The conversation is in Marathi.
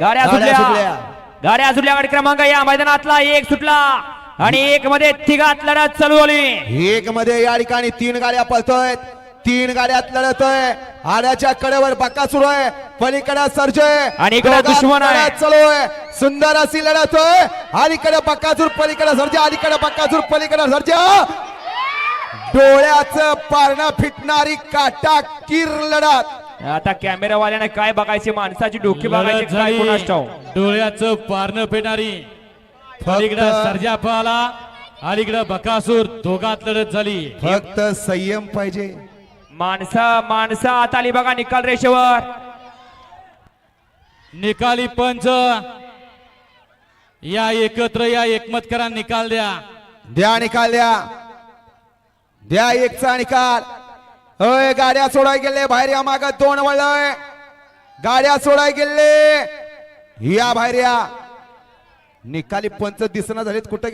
गाड्या सुटल्या. गाड्या सुटल्या. गाडी क्रमांक या मैदानातला एक सुटला. आणि एक मध्ये तिघात लढत चालू झाली. एक मध्ये या ठिकाणी तीन गाड्या पळतोय तीन गाड्यात लढतोय. आड्याच्या कडेवर बक्का सुरू आहे. पलीकडे सर्जय आणि इकडे दुश्मन आहे. चालू आहे. सुंदर अशी लढत होय अलीकडे बक्कासूर पलीकडे सर्जा. अलीकडे बक्कासूर पलीकडे सर्जा. डोळ्याचं पारणं फिटणारी काटा किर लढत. आता कॅमेरावाल्याने काय बघायची? माणसाची डोकी बघायची काय. कोणास. डोळ्याचं पारणं पेणारी अलीकडं सर्जा पळाला अलीकडं बकासूर दोघात लढत झाली. फक्त संयम पाहिजे. माणसं माणसं आता आली बघा निकाल रेषेवर. निकाली पंच. या एकत्र या एकमतकरा निकाल द्या. द्या निकाल द्या. द्या एकचा निकाल. अय गाड्या सोडाय गेले बाहेर या माग दोन वळय गाड्या सोडाय गेले. या बाहेर या. निकाली पंच दिसना झालेत कुठं?